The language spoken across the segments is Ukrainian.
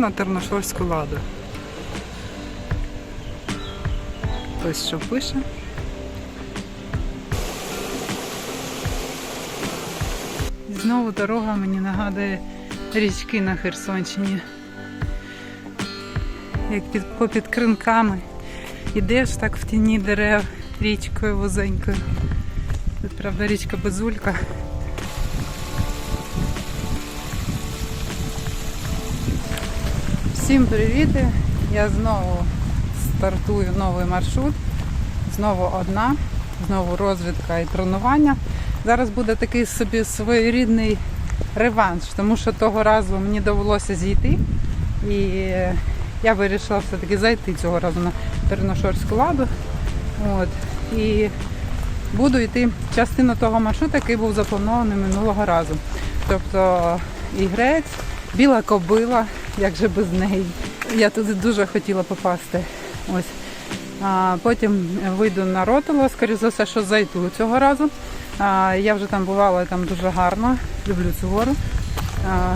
На Терношольську ладу. Ось що пише. І Знову дорога мені нагадує річки на Херсонщині. Як під, попід кринками. Ідеш так в тіні дерев річкою вузенькою. Тут, правда, річка Безулька. Всім привіт! Я знову стартую новий маршрут. Знову одна, знову розвідка і тренування. Зараз буде такий собі своєрідний реванш, тому що того разу мені довелося зійти. І я вирішила все-таки зайти цього разу на Терношорську ладу. От. І буду йти частину того маршруту, який був запланований минулого разу. Тобто і грець, біла кобила, як же без неї. Я туди дуже хотіла попасти. Ось. А потім вийду на ротило, скоріше за все, що зайду цього разу. А, я вже там бувала, там дуже гарно. Люблю цю гору. А,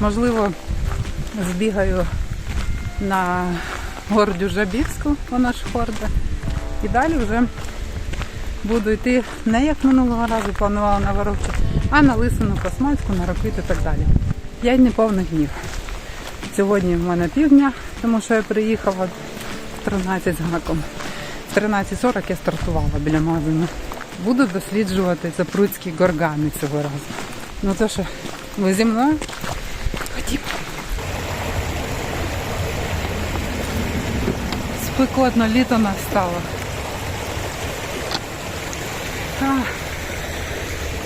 можливо, збігаю на гордю Жабівську, вона ж хорда. І далі вже буду йти не як минулого разу планувала на Воровчу, а на Лисину Космацьку, на Роквіт і так далі. П'ять неповних днів. Сьогодні в мене півдня, тому що я приїхала в 13 з гаком. В 13.40 я стартувала біля магазину. Буду досліджувати запруцькі горгани цього разу. Ну то що, ви зі мною? Ходімо. Спекотно літо настало. А,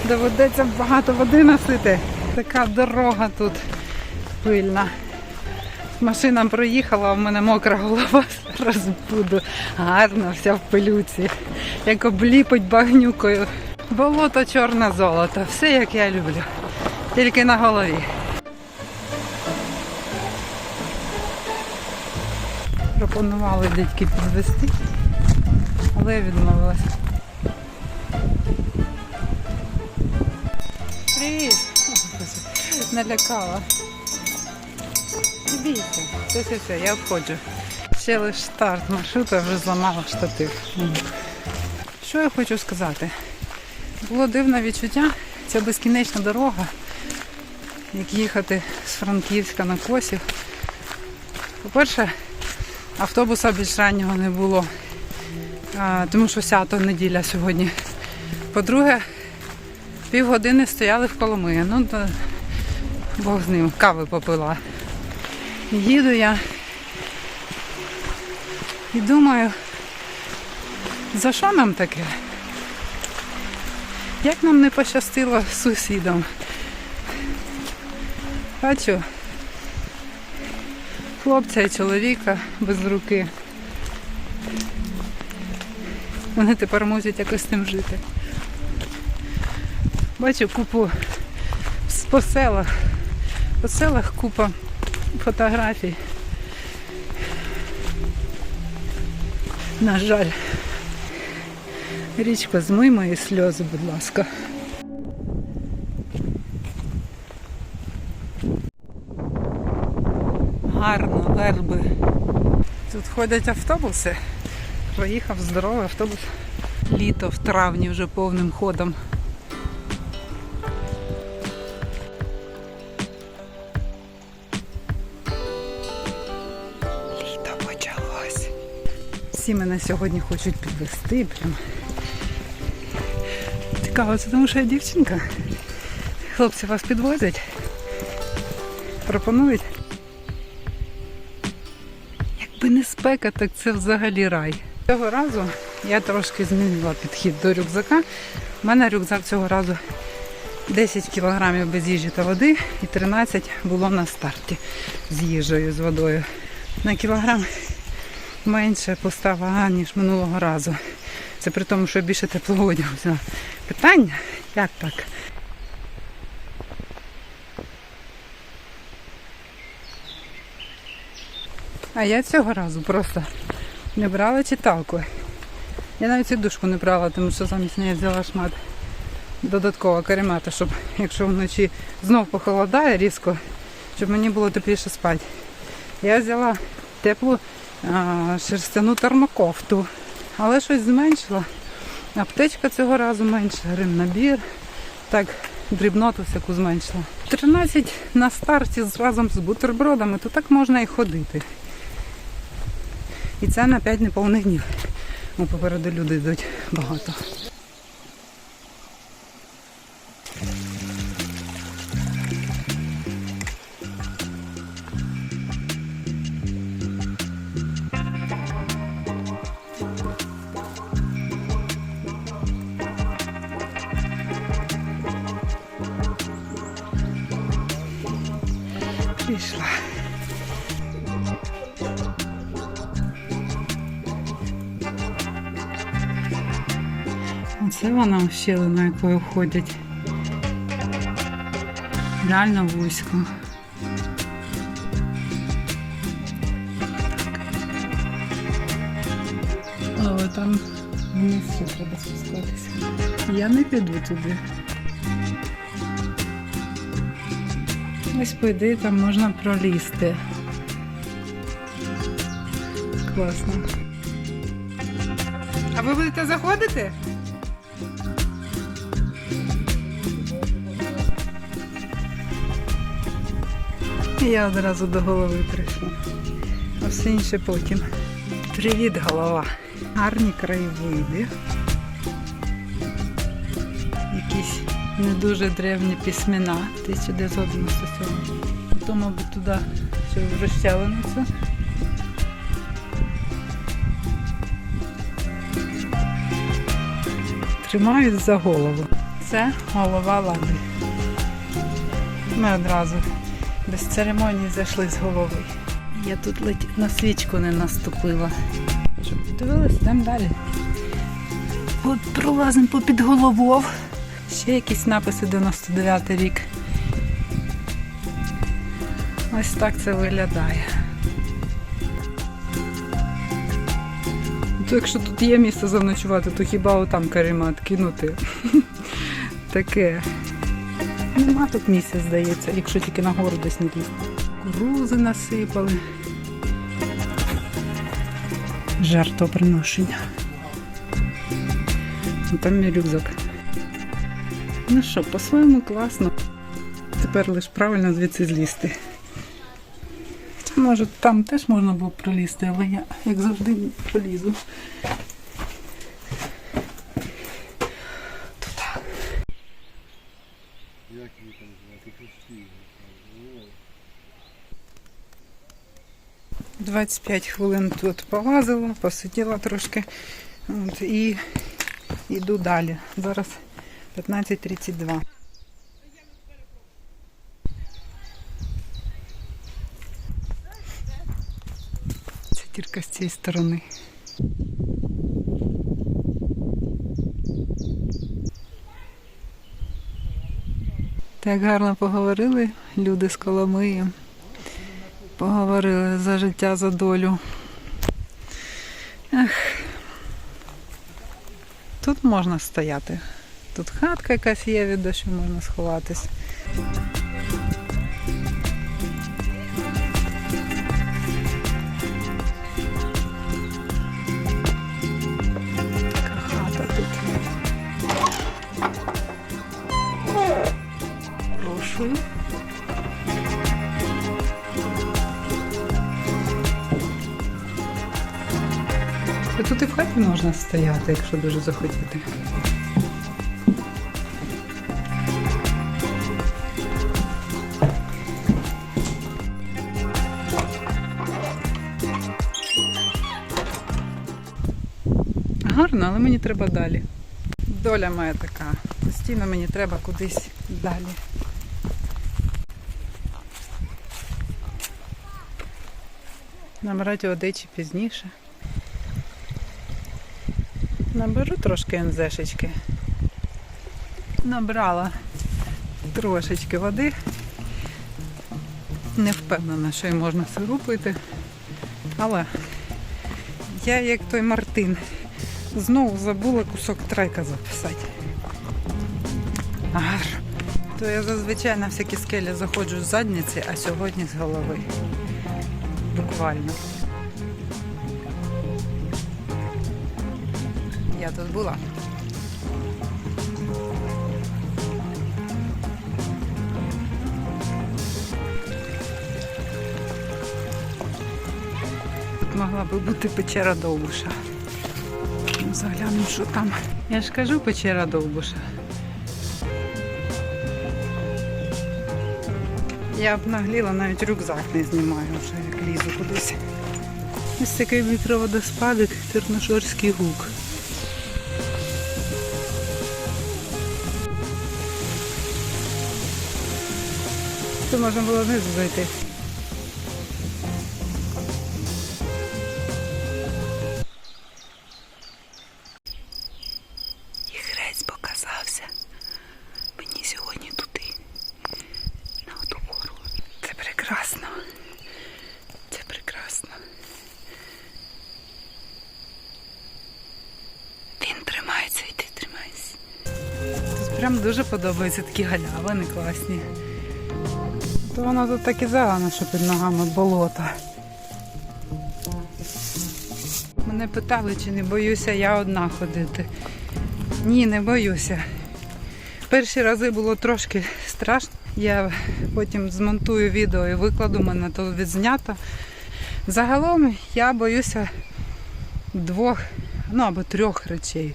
доведеться багато води носити. Така дорога тут пильна. Машина проїхала, а в мене мокра голова. Зараз буду гарно вся в пилюці. Як обліпить багнюкою. Болото чорне золото. Все як я люблю. Тільки на голові. Пропонували дядьки підвести, але я відмовилась. Привіт! Налякала. Не бійся. Все, все, все, я обходжу. Ще лише старт маршруту, я вже зламала штатив. Що я хочу сказати? Було дивне відчуття, ця безкінечна дорога, як їхати з Франківська на Косів. По-перше, автобуса більш раннього не було, тому що свято неділя сьогодні. По-друге, півгодини стояли в Коломиї. Ну, то Бог з ним, кави попила. Їду я і думаю, за що нам таке? Як нам не пощастило з сусідом? Бачу хлопця і чоловіка без руки. Вони тепер мусять якось тим жити. Бачу купу по селах. По селах купа фотографій. На жаль. Річко, змий мої сльози, будь ласка. Гарно, верби. Тут ходять автобуси. Проїхав здоровий автобус. Літо в травні вже повним ходом. Всі мене сьогодні хочуть підвести. Прям. Цікаво, це тому що я дівчинка. Хлопці вас підвозять. Пропонують. Якби не спека, так це взагалі рай. Цього разу я трошки змінила підхід до рюкзака. У мене рюкзак цього разу 10 кілограмів без їжі та води і 13 було на старті з їжею, з водою. На кілограм менше постава, ніж минулого разу. Це при тому, що більше взяла. Питання? Як так? А я цього разу просто не брала читалку. Я навіть сідушку не брала, тому що замість неї взяла шмат додаткового каремата, щоб якщо вночі знов похолодає різко, щоб мені було тепліше спати. Я взяла теплу шерстяну термокофту, але щось зменшила. Аптечка цього разу менше, набір. Так, дрібноту всяку зменшила. 13 на старті разом з бутербродами, то так можна і ходити. І це на 5 неповних днів. Попереду люди йдуть багато. Вона щелина, якою входять. Реально вузько. Але там вниз ще треба спускатися. Я не піду туди. Ось по там можна пролізти. Класно. А ви будете заходити? І Я одразу до голови прийшла. А все інше потім. Привіт, голова. Гарні краєвиди. Якісь не дуже древні письмена 1997. То, мабуть, туди в розчавленицю. Тримають за голову. Це голова лади. Ми одразу без церемонії зайшли з голови. Я тут ледь на свічку не наступила. Щоб подивилися, йдемо далі. От пролазимо попід головою. Ще якісь написи 99 рік. Ось так це виглядає. То якщо тут є місце заночувати, то хіба отам каремат кинути? Таке. Нема тут місця, здається, якщо тільки на гору десь не лізти. Кукурузи насипали. Жертвоприношення. Ну, Там мій рюкзак. Ну що, по-своєму класно. Тепер лише правильно звідси злізти. Може там теж можна було пролізти, але я, як завжди, полізу. Туди. Як її там звати? Христі. 25 хвилин тут полазила, посиділа трошки от, і йду далі. Зараз 15.32. Це тільки з цієї сторони. Так гарно поговорили люди з Коломиї. Поговорили за життя, за долю. Ех. Тут можна стояти. Тут хатка якась є, від дощу можна сховатись. Хаті можна стояти, якщо дуже захотіти. Гарно, але мені треба далі. Доля моя така. Постійно мені треба кудись далі. Набирати одичі пізніше. Наберу трошки НЗшечки. Набрала трошечки води. Не впевнена, що й можна сиру пити. Але я, як той Мартин, знову забула кусок трека записати. Ар. То я зазвичай на всякі скелі заходжу з задниці, а сьогодні з голови. Буквально. Була. Тут могла би бути печера Довбуша. Ну, Заглянемо, що там. Я ж кажу печера Довбуша. Я б нагліла, навіть рюкзак не знімаю вже, як лізу кудись. Ось такий вітроводоспадик, Терношорський гук. Тут можна було знизу зайти. І грець показався. Мені сьогодні туди. На оту гору. Це прекрасно. Це прекрасно. Він тримається і ти тримайся. Тут прям дуже подобаються такі галявини класні. То воно тут так і загано, що під ногами болото. Мене питали, чи не боюся я одна ходити. Ні, не боюся. Перші рази було трошки страшно. Я потім змонтую відео і викладу мене то відзнято. Загалом я боюся двох, ну або трьох речей,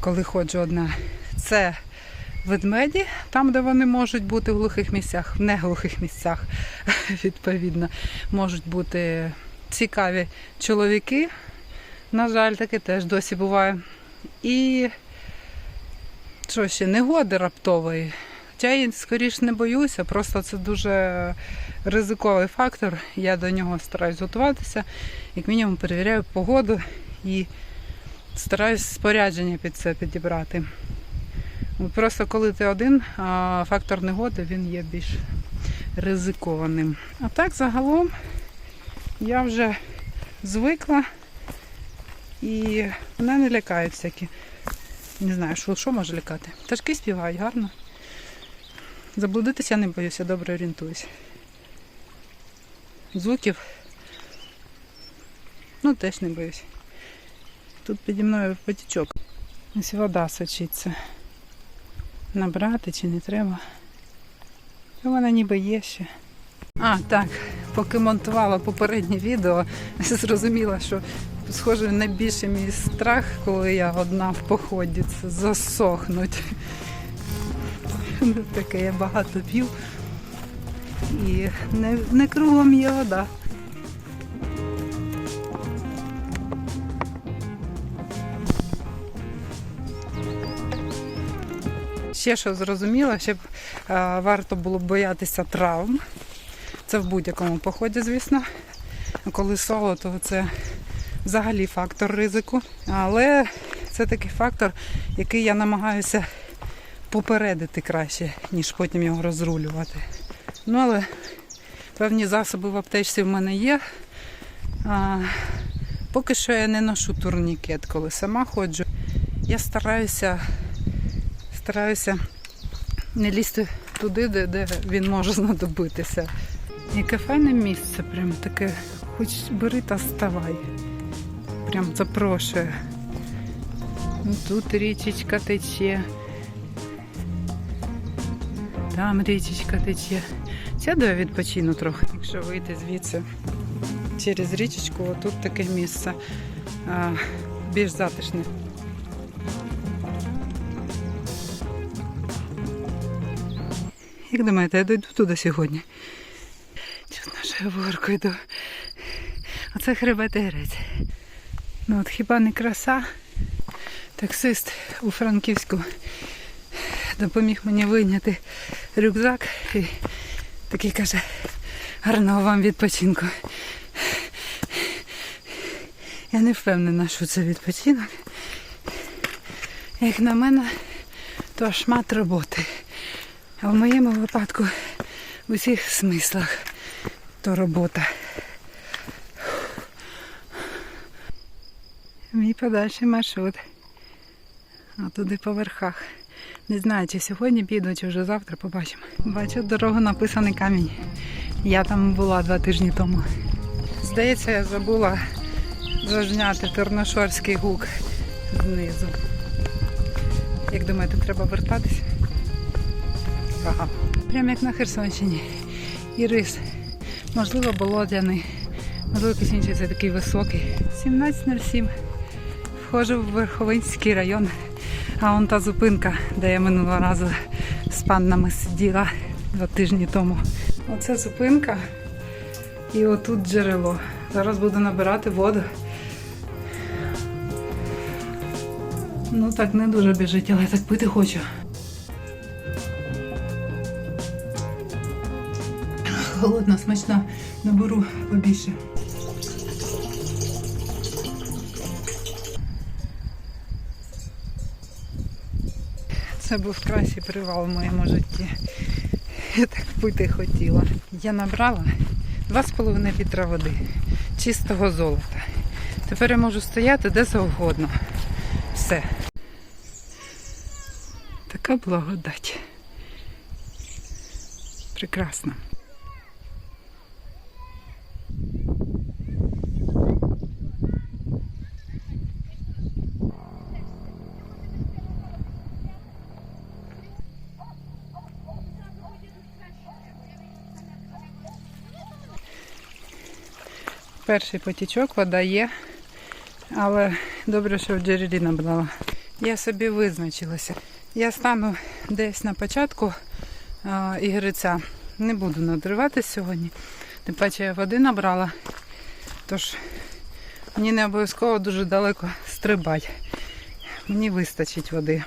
коли ходжу одна. Це ведмеді, там, де вони можуть бути в глухих місцях, в неглухих місцях, відповідно, можуть бути цікаві чоловіки. На жаль, таке теж досі буває. І що ще, негоди раптової. Хоча я скоріш не боюся, просто це дуже ризиковий фактор. Я до нього стараюсь готуватися, як мінімум перевіряю погоду і стараюсь спорядження під це підібрати. От Просто коли ти один, а фактор негоди він є більш ризикованим. А так загалом я вже звикла і мене не лякають всякі. Не знаю, що, що може лякати. Пташки співають гарно. Заблудитися не боюся, добре орієнтуюся. Звуків ну теж не боюсь. Тут піді мною потічок. Ось вода сочиться. Набрати чи не треба. Та Вона ніби є ще. А, так, поки монтувала попереднє відео, зрозуміла, що схоже найбільший мій страх, коли я одна в поході, це засохнуть. Ну, Таке я багато п'ю. І не, не кругом є вода. Ще що зрозуміла, ще б е, варто було боятися травм. Це в будь-якому поході, звісно. Коли соло, то це взагалі фактор ризику. Але це такий фактор, який я намагаюся попередити краще, ніж потім його розрулювати. Ну, але певні засоби в аптечці в мене є. А, поки що я не ношу турнікет, коли сама ходжу. Я стараюся, стараюся не лізти туди, де, де він може знадобитися. Яке файне місце, прям таке, хоч бери та ставай. Прям запрошує. Ну, Тут річечка тече. Там річечка тече. Сяду я відпочину трохи. Якщо вийти звідси через річечку, отут таке місце більш затишне. Як думаєте, я дойду туди сьогодні? Чесно, що я горку йду. Оце хребет грець. Ну от хіба не краса? Таксист у Франківську допоміг мені вийняти рюкзак і такий каже, гарного вам відпочинку. Я не впевнена, що це відпочинок. Як на мене, то шмат роботи. А в моєму випадку в усіх смислах то робота. Мій подальший маршрут. А туди по верхах. Не знаю, чи сьогодні піду, чи вже завтра побачимо. Бачу дорогу написаний камінь. Я там була два тижні тому. Здається, я забула зазняти Терношорський гук знизу. Як думаєте, треба вертатися? Прямо як на Херсонщині. І рис. Можливо, болотяний. Можливо, інший це такий високий. 17.07. Входжу в Верховинський район. А вон та зупинка, де я минулого разу з паннами сиділа два тижні тому. Оце зупинка. І отут джерело. Зараз буду набирати воду. Ну так не дуже біжить, але так пити хочу. Голодна, смачна, наберу побільше. Це був кращий привал в моєму житті. Я так пити хотіла. Я набрала 2,5 літра води, чистого золота. Тепер я можу стояти де завгодно. Все. Така благодать. Прекрасно. Перший потічок, вода є, але добре, що в джерелі набрала. Я собі визначилася. Я стану десь на початку а, ігриця. Не буду надриватись сьогодні. Тим паче я води набрала, тож мені не обов'язково дуже далеко стрибати. Мені вистачить води.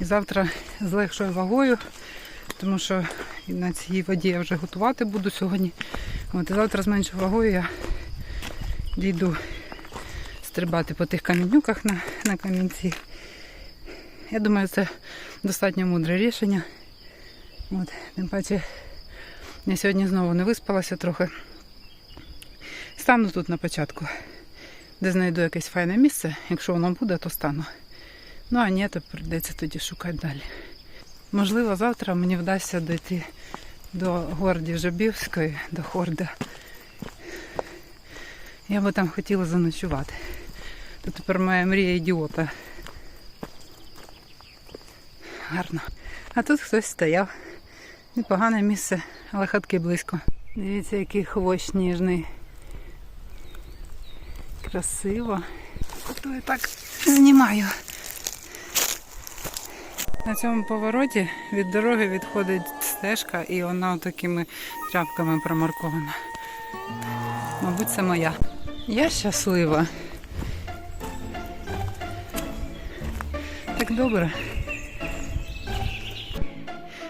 І завтра з легшою вагою, тому що на цій воді я вже готувати буду сьогодні. От, і завтра з меншою вагою я дійду стрибати по тих камінюках на, на камінці. Я думаю, це достатньо мудре рішення. От, тим паче, я сьогодні знову не виспалася трохи. Стану тут на початку, де знайду якесь файне місце. Якщо воно буде, то стану. Ну а ні, то прийдеться тоді шукати далі. Можливо, завтра мені вдасться дойти до горді Жабівської, до Хорда. Я би там хотіла заночувати. То тепер моя мрія ідіота. Гарно. А тут хтось стояв. Непогане місце, але хатки близько. Дивіться, який хвощ ніжний. Красиво. То я так знімаю. На цьому повороті від дороги відходить стежка і вона такими тряпками промаркована. Мабуть, це моя. Я щаслива. Так добре.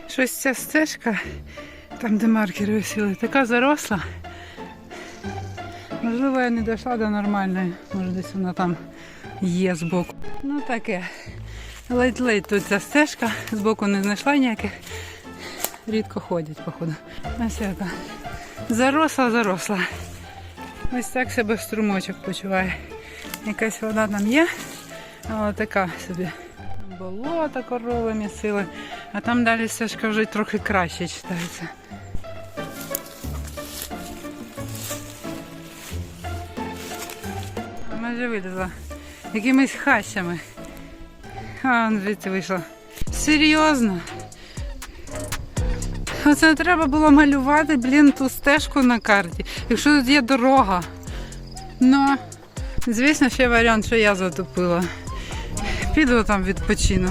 Щось ця стежка, там де маркери висіли, така заросла. Можливо, я не дійшла до нормальної. Може десь вона там є збоку. Ну таке. Ледь-ледь тут ця стежка, збоку не знайшла ніяких. Рідко ходять, походу. Ось яка. Заросла, заросла. Ось так себе струмочок почуває. Якась вода там є, але така собі. Болото корови місили, а там далі стежка вже трохи краще читається. Майже вилізла. Якимись хащами. А, звідси вийшла. Серйозно. Оце треба було малювати, блін, ту стежку на карті. Якщо тут є дорога. Ну, звісно, ще варіант, що я затопила. Піду там відпочину.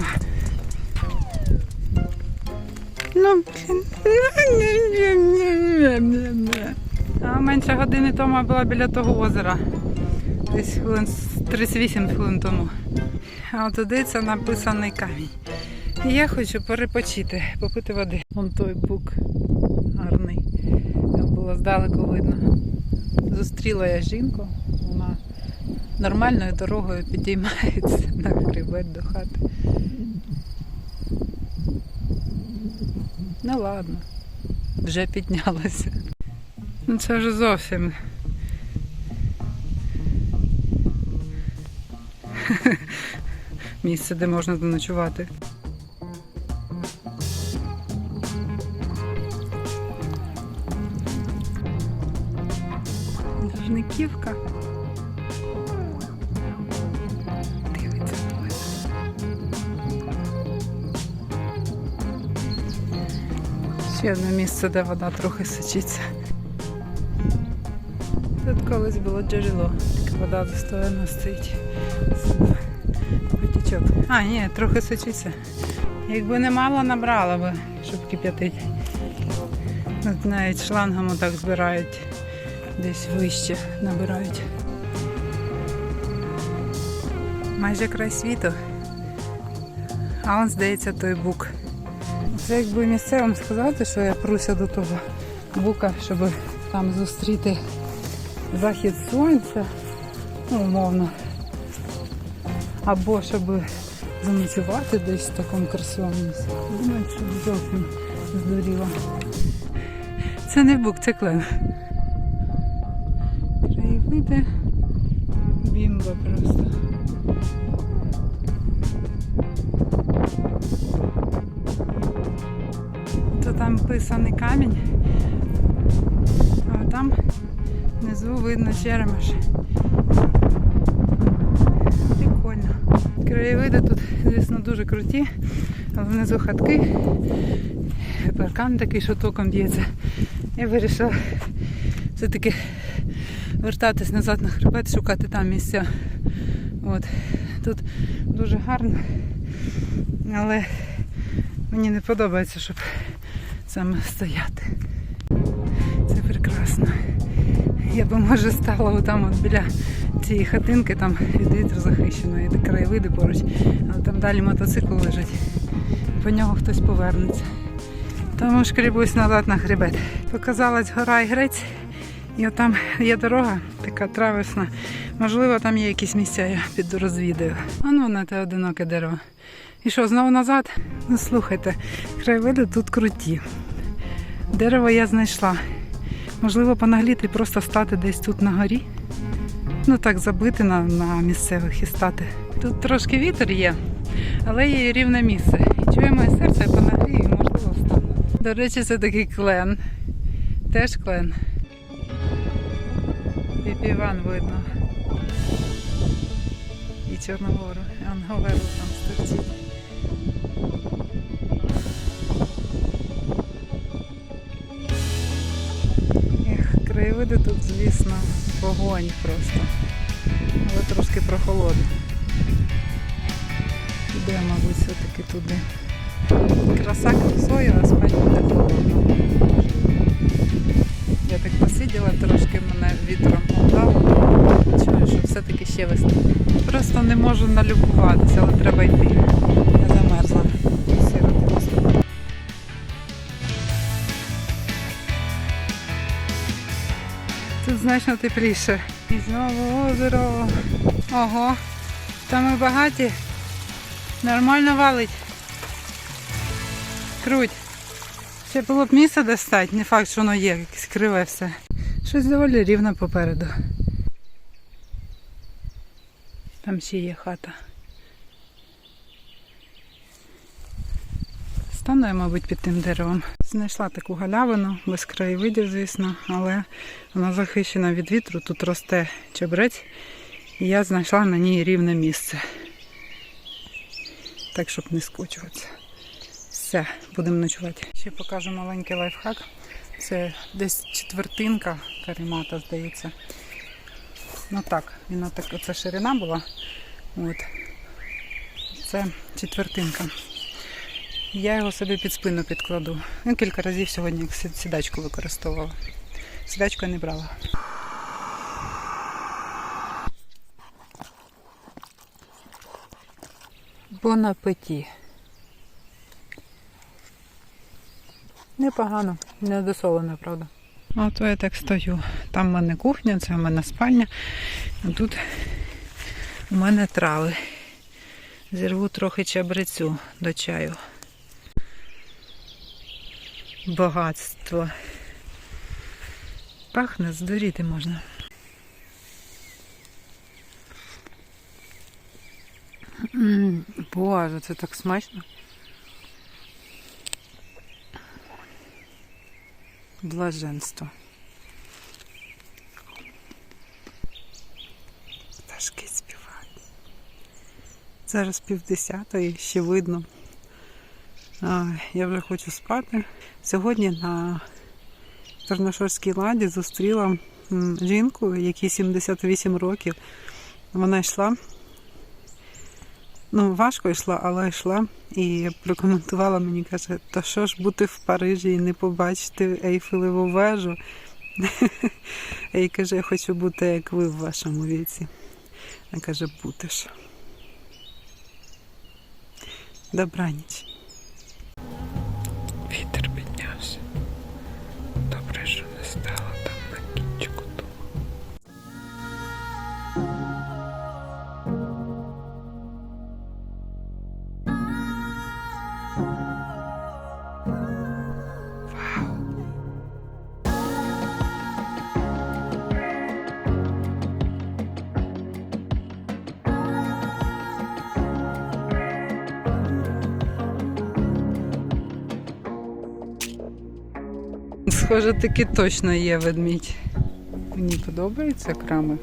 Ну. А менше години тому я була біля того озера. Десь хвилин 38 хвилин тому. А туди це написаний камінь. Я хочу перепочити, попити води. Вон той бук гарний. Там було здалеку видно. Зустріла я жінку, вона нормальною дорогою підіймається на хребет до хати. Ну ладно, вже піднялася. Ну це вже зовсім. Місце, де можна заночувати. Лужниківка. Дивиться. Ще одне місце, де вода трохи сочиться. Тут колись було джерело, така вода достойно стоїть. Потічок. А, ні, трохи сочиться. Якби не мало, набрала би, щоб кип'ятити. Навіть шлангом так збирають, десь вище набирають. Майже край світу. А он, здається, той бук. Це якби місцевим сказати, що я пруся до того бука, щоб там зустріти захід сонця, ну, умовно. Або щоб заночувати десь в такому красивому місці. Думаю, що зовсім здуріла. Це не бук, це клен. Краєвиди. Бімба просто. То там писаний камінь, а там внизу видно черемаш. Прикольно. Краєвиди тут, звісно, дуже круті, внизу хатки, паркан такий, що током б'ється. Я вирішила все-таки вертатись назад на хребет, шукати там місця. От. Тут дуже гарно, але мені не подобається, щоб саме стояти. Це прекрасно. Я би може стала отам от біля цієї хатинки, там від вітру захищено, і краєвиди поруч, але там далі мотоцикл лежить. По нього хтось повернеться. Тому шкрібусь назад на хребет. Показалась гора Ігрець, і отам є дорога, така траверсна. Можливо, там є якісь місця, я піду розвідаю. А ну на те одиноке дерево. І що, знову назад? Ну слухайте, краєвиди тут круті. Дерево я знайшла. Можливо, понагліти і просто стати десь тут на горі. Ну так забити на, на місцевих і стати. Тут трошки вітер є, але є і рівне місце. І чує моє серце, я понагрію і можливо встану. До речі, це такий клен. Теж клен. Піпіван видно. І Чорногору. Анговеру там стерчить. Ех, краєвиди тут, звісно, вогонь просто. Але трошки прохолодно. Іде, мабуть, все-таки туди. Краса красою, а спать буде холодно. Я так посиділа, трошки мене вітром все-таки ще весна. Просто не можу налюбуватися, але треба йти. Я замерзла. Тут значно тепліше. І знову озеро. Ого. Там ми багаті. Нормально валить. Круть. Ще було б місце достати, не факт, що воно є, якесь криве все. Щось доволі рівно попереду. Там ще є хата. Стану я, мабуть, під тим деревом. Знайшла таку галявину, без краєвидів, звісно, але вона захищена від вітру, тут росте чебрець, і я знайшла на ній рівне місце. Так, щоб не скочуватися. Все, будемо ночувати. Ще покажу маленький лайфхак. Це десь четвертинка каремата, здається. Ну так, він отак, оце ширина була. От. Це четвертинка. Я його собі під спину підкладу. Ну, кілька разів сьогодні сідачку використовувала. Сідачку я не брала. Бон апеті. Непогано, не досолено, правда. А то я так стою. Там в мене кухня, це в мене спальня. А тут у мене трави. Зірву трохи чабрецю до чаю. Багатство. Пахне, здуріти можна. Боже, це так смачно. блаженство. Пташки співають. Зараз півдесятої, ще видно. А, я вже хочу спати. Сьогодні на Чорношорській ладі зустріла жінку, якій 78 років. Вона йшла. Ну, важко йшла, але йшла і прокоментувала мені, каже, та що ж бути в Парижі і не побачити Ейфелеву вежу. І каже, я хочу бути як ви в вашому віці. А каже, будеш. Добраніч. Схоже, таки точно є ведмідь. Мені подобаються крами.